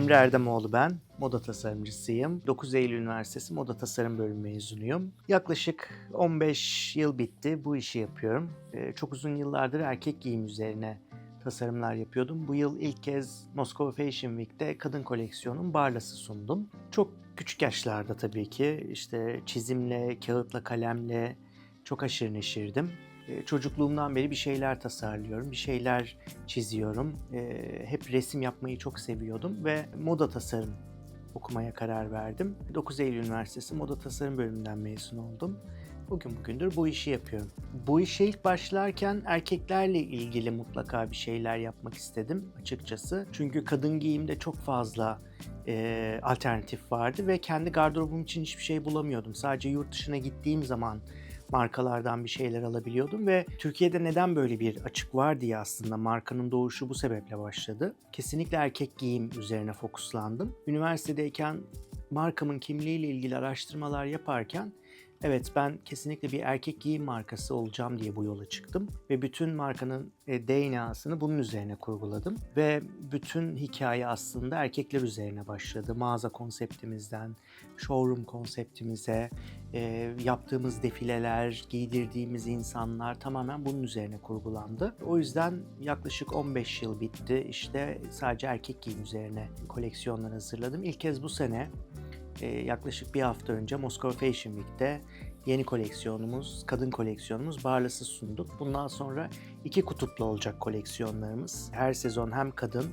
Emre Erdemoğlu ben. Moda tasarımcısıyım. 9 Eylül Üniversitesi Moda Tasarım Bölümü mezunuyum. Yaklaşık 15 yıl bitti bu işi yapıyorum. Ee, çok uzun yıllardır erkek giyim üzerine tasarımlar yapıyordum. Bu yıl ilk kez Moskova Fashion Week'te kadın koleksiyonun Barlas'ı sundum. Çok küçük yaşlarda tabii ki işte çizimle, kağıtla, kalemle çok aşırı neşirdim. Ee, Çocukluğumdan beri bir şeyler tasarlıyorum, bir şeyler çiziyorum. Ee, Hep resim yapmayı çok seviyordum ve moda tasarım okumaya karar verdim. 9 Eylül Üniversitesi Moda Tasarım bölümünden mezun oldum. Bugün bugündür bu işi yapıyorum. Bu işe ilk başlarken erkeklerle ilgili mutlaka bir şeyler yapmak istedim açıkçası. Çünkü kadın giyimde çok fazla e, alternatif vardı ve kendi gardırobum için hiçbir şey bulamıyordum. Sadece yurt dışına gittiğim zaman markalardan bir şeyler alabiliyordum ve Türkiye'de neden böyle bir açık var diye aslında markanın doğuşu bu sebeple başladı. Kesinlikle erkek giyim üzerine fokuslandım. Üniversitedeyken markamın kimliğiyle ilgili araştırmalar yaparken Evet ben kesinlikle bir erkek giyim markası olacağım diye bu yola çıktım ve bütün markanın e, DNA'sını bunun üzerine kurguladım ve bütün hikaye aslında erkekler üzerine başladı. Mağaza konseptimizden, showroom konseptimize, e, yaptığımız defileler, giydirdiğimiz insanlar tamamen bunun üzerine kurgulandı. O yüzden yaklaşık 15 yıl bitti. İşte sadece erkek giyim üzerine koleksiyonlar hazırladım. İlk kez bu sene yaklaşık bir hafta önce Moskova Fashion Week'te yeni koleksiyonumuz, kadın koleksiyonumuz Barlas'ı sunduk. Bundan sonra iki kutuplu olacak koleksiyonlarımız. Her sezon hem kadın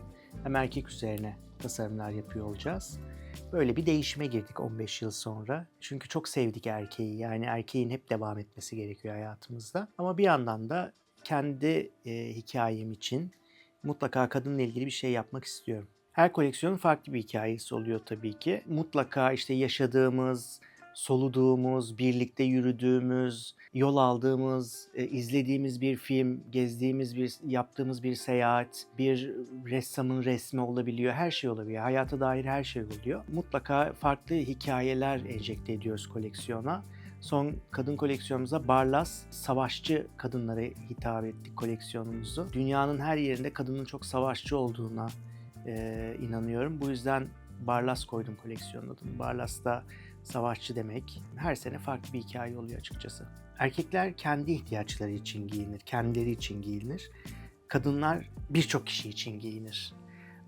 hem erkek üzerine tasarımlar yapıyor olacağız. Böyle bir değişime girdik 15 yıl sonra. Çünkü çok sevdik erkeği. Yani erkeğin hep devam etmesi gerekiyor hayatımızda. Ama bir yandan da kendi e, hikayem için mutlaka kadınla ilgili bir şey yapmak istiyorum. Her koleksiyonun farklı bir hikayesi oluyor tabii ki. Mutlaka işte yaşadığımız, soluduğumuz, birlikte yürüdüğümüz, yol aldığımız, e, izlediğimiz bir film, gezdiğimiz bir, yaptığımız bir seyahat, bir ressamın resmi olabiliyor. Her şey olabiliyor. Hayata dair her şey oluyor. Mutlaka farklı hikayeler enjekte ediyoruz koleksiyona. Son kadın koleksiyonumuza Barlas, savaşçı kadınlara hitap ettik koleksiyonumuzu. Dünyanın her yerinde kadının çok savaşçı olduğuna e, inanıyorum. Bu yüzden Barlas koydum koleksiyonun adını. Barlas da savaşçı demek. Her sene farklı bir hikaye oluyor açıkçası. Erkekler kendi ihtiyaçları için giyinir, kendileri için giyinir. Kadınlar birçok kişi için giyinir.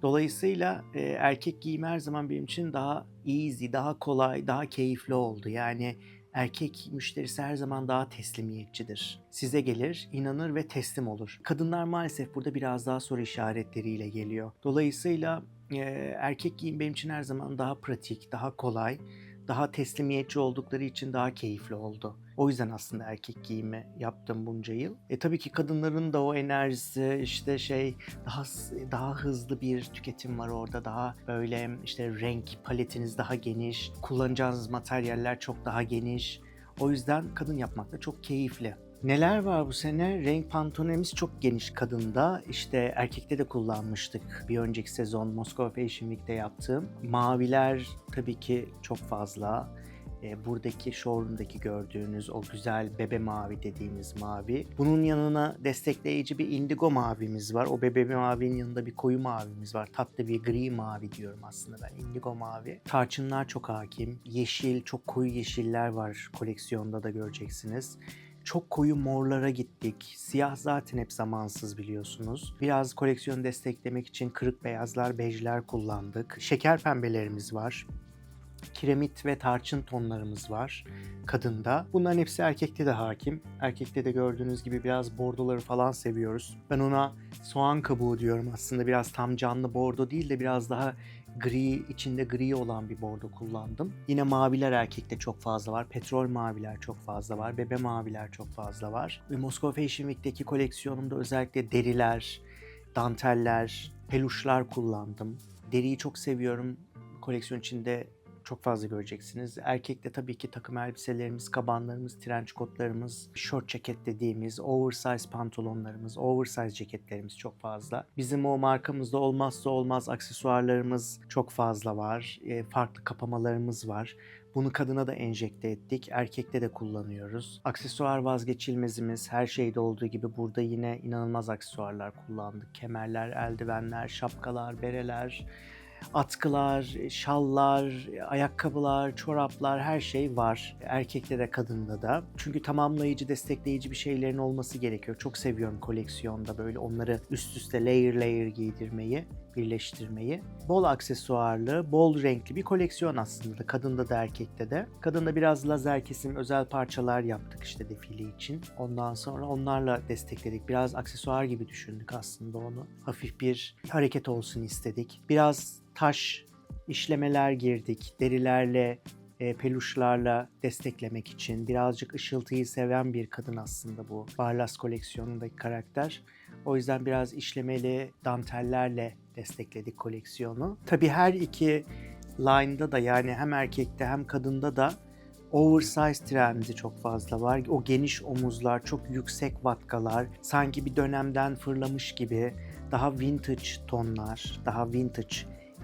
Dolayısıyla e, erkek giyimi her zaman benim için daha easy, daha kolay, daha keyifli oldu. Yani erkek müşterisi her zaman daha teslimiyetçidir. Size gelir, inanır ve teslim olur. Kadınlar maalesef burada biraz daha soru işaretleriyle geliyor. Dolayısıyla e, erkek giyim benim için her zaman daha pratik, daha kolay, daha teslimiyetçi oldukları için daha keyifli oldu. O yüzden aslında erkek giyimi yaptım bunca yıl. E tabii ki kadınların da o enerjisi işte şey daha daha hızlı bir tüketim var orada. Daha böyle işte renk paletiniz daha geniş, kullanacağınız materyaller çok daha geniş. O yüzden kadın yapmak da çok keyifli. Neler var bu sene? Renk pantonemiz çok geniş kadında. İşte erkekte de kullanmıştık bir önceki sezon Moskova Fashion Week'te yaptığım. Maviler tabii ki çok fazla. E, buradaki showroom'daki gördüğünüz o güzel bebe mavi dediğimiz mavi. Bunun yanına destekleyici bir indigo mavimiz var. O bebe mavinin yanında bir koyu mavimiz var. Tatlı bir gri mavi diyorum aslında ben. Indigo mavi. Tarçınlar çok hakim. Yeşil, çok koyu yeşiller var koleksiyonda da göreceksiniz. Çok koyu morlara gittik. Siyah zaten hep zamansız biliyorsunuz. Biraz koleksiyonu desteklemek için kırık beyazlar, bejler kullandık. Şeker pembelerimiz var. Kiremit ve tarçın tonlarımız var kadında. Bunların hepsi erkekte de hakim. Erkekte de gördüğünüz gibi biraz bordoları falan seviyoruz. Ben ona soğan kabuğu diyorum aslında. Biraz tam canlı bordo değil de biraz daha gri, içinde gri olan bir bordo kullandım. Yine maviler erkekte çok fazla var. Petrol maviler çok fazla var. Bebe maviler çok fazla var. Ve Moskova Fashion Week'teki koleksiyonumda özellikle deriler, danteller, peluşlar kullandım. Deriyi çok seviyorum. Koleksiyon içinde çok fazla göreceksiniz. Erkekte tabii ki takım elbiselerimiz, kabanlarımız, trench kotlarımız, short ceket dediğimiz, oversize pantolonlarımız, oversize ceketlerimiz çok fazla. Bizim o markamızda olmazsa olmaz aksesuarlarımız çok fazla var. E, farklı kapamalarımız var. Bunu kadına da enjekte ettik. Erkekte de kullanıyoruz. Aksesuar vazgeçilmezimiz. Her şeyde olduğu gibi burada yine inanılmaz aksesuarlar kullandık. Kemerler, eldivenler, şapkalar, bereler, atkılar, şallar, ayakkabılar, çoraplar her şey var. Erkekte de kadında da. Çünkü tamamlayıcı, destekleyici bir şeylerin olması gerekiyor. Çok seviyorum koleksiyonda böyle onları üst üste layer layer giydirmeyi, birleştirmeyi. Bol aksesuarlı, bol renkli bir koleksiyon aslında. Kadında da erkekte de. Kadında biraz lazer kesim özel parçalar yaptık işte defile için. Ondan sonra onlarla destekledik. Biraz aksesuar gibi düşündük aslında onu. Hafif bir hareket olsun istedik. Biraz taş işlemeler girdik. Derilerle, e, peluşlarla desteklemek için. Birazcık ışıltıyı seven bir kadın aslında bu. Barlas koleksiyonundaki karakter. O yüzden biraz işlemeli dantellerle destekledik koleksiyonu. Tabii her iki line'da da yani hem erkekte hem kadında da oversize trendi çok fazla var. O geniş omuzlar, çok yüksek vatkalar, sanki bir dönemden fırlamış gibi daha vintage tonlar, daha vintage,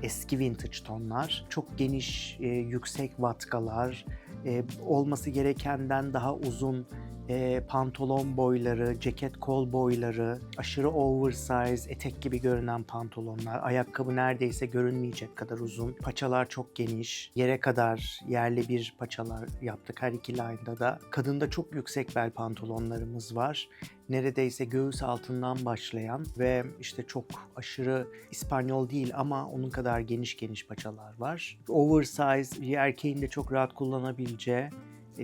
eski vintage tonlar, çok geniş, e, yüksek vatkalar, e, olması gerekenden daha uzun e, pantolon boyları, ceket kol boyları, aşırı oversize, etek gibi görünen pantolonlar, ayakkabı neredeyse görünmeyecek kadar uzun, paçalar çok geniş, yere kadar yerli bir paçalar yaptık her iki line'da da. Kadında çok yüksek bel pantolonlarımız var. Neredeyse göğüs altından başlayan ve işte çok aşırı İspanyol değil ama onun kadar geniş geniş paçalar var. Oversize bir erkeğin de çok rahat kullanabileceği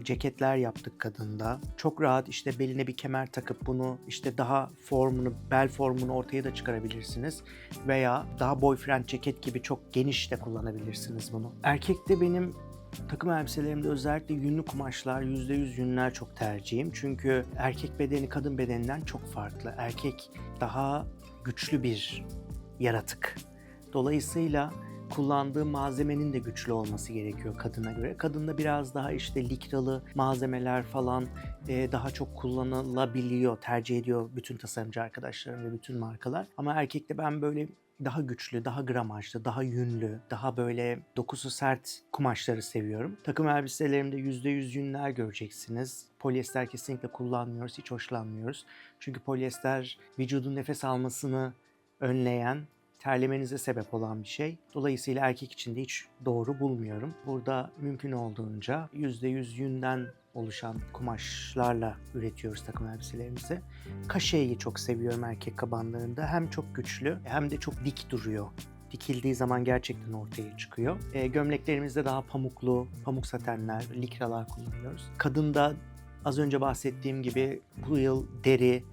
ceketler yaptık kadında. Çok rahat işte beline bir kemer takıp bunu işte daha formunu, bel formunu ortaya da çıkarabilirsiniz. Veya daha boyfriend ceket gibi çok geniş de kullanabilirsiniz bunu. Erkekte benim takım elbiselerimde özellikle yünlü kumaşlar, %100 yünler çok tercihim. Çünkü erkek bedeni kadın bedeninden çok farklı. Erkek daha güçlü bir yaratık. Dolayısıyla kullandığı malzemenin de güçlü olması gerekiyor kadına göre. Kadında biraz daha işte likralı malzemeler falan e, daha çok kullanılabiliyor, tercih ediyor bütün tasarımcı arkadaşlarım ve bütün markalar. Ama erkekte ben böyle daha güçlü, daha gramajlı, daha yünlü, daha böyle dokusu sert kumaşları seviyorum. Takım elbiselerimde %100 yünler göreceksiniz. Polyester kesinlikle kullanmıyoruz, hiç hoşlanmıyoruz. Çünkü polyester vücudun nefes almasını önleyen terlemenize sebep olan bir şey. Dolayısıyla erkek için de hiç doğru bulmuyorum. Burada mümkün olduğunca %100 yünden oluşan kumaşlarla üretiyoruz takım elbiselerimizi. Kaşeyi çok seviyorum erkek kabanlarında. Hem çok güçlü hem de çok dik duruyor dikildiği zaman gerçekten ortaya çıkıyor. E, gömleklerimizde daha pamuklu, pamuk satenler, likralar kullanıyoruz. Kadında az önce bahsettiğim gibi bu yıl deri,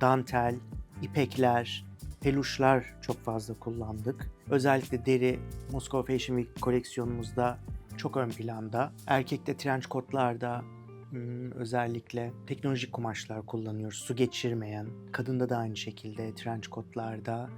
dantel, ipekler, peluşlar çok fazla kullandık. Özellikle deri Moskova Fashion Week koleksiyonumuzda çok ön planda. Erkekte trench coatlarda hmm, özellikle teknolojik kumaşlar kullanıyoruz. Su geçirmeyen. Kadında da aynı şekilde trench coatlarda,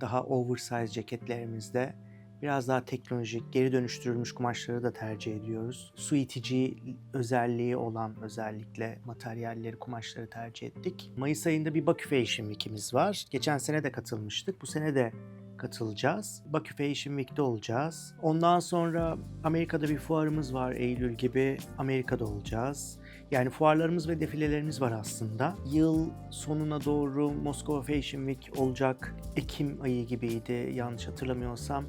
daha oversize ceketlerimizde biraz daha teknolojik, geri dönüştürülmüş kumaşları da tercih ediyoruz. Su itici özelliği olan özellikle materyalleri, kumaşları tercih ettik. Mayıs ayında bir Bakü Fashion Week'imiz var. Geçen sene de katılmıştık. Bu sene de katılacağız. Bakü Fashion Week'te olacağız. Ondan sonra Amerika'da bir fuarımız var Eylül gibi. Amerika'da olacağız. Yani fuarlarımız ve defilelerimiz var aslında. Yıl sonuna doğru Moskova Fashion Week olacak. Ekim ayı gibiydi yanlış hatırlamıyorsam.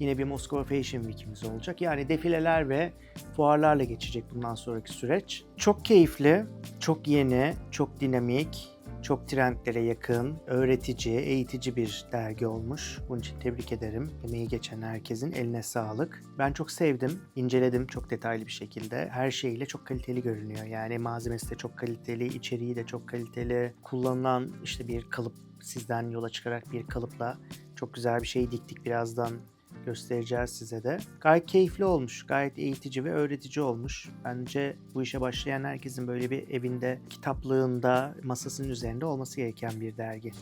Yine bir Moskova Fashion Week'imiz olacak. Yani defileler ve fuarlarla geçecek bundan sonraki süreç. Çok keyifli, çok yeni, çok dinamik, çok trendlere yakın, öğretici, eğitici bir dergi olmuş. Bunun için tebrik ederim. Emeği geçen herkesin eline sağlık. Ben çok sevdim, inceledim çok detaylı bir şekilde. Her şeyiyle çok kaliteli görünüyor. Yani malzemesi de çok kaliteli, içeriği de çok kaliteli. Kullanılan işte bir kalıp sizden yola çıkarak bir kalıpla çok güzel bir şey diktik birazdan göstereceğiz size de. Gayet keyifli olmuş, gayet eğitici ve öğretici olmuş. Bence bu işe başlayan herkesin böyle bir evinde, kitaplığında, masasının üzerinde olması gereken bir dergi.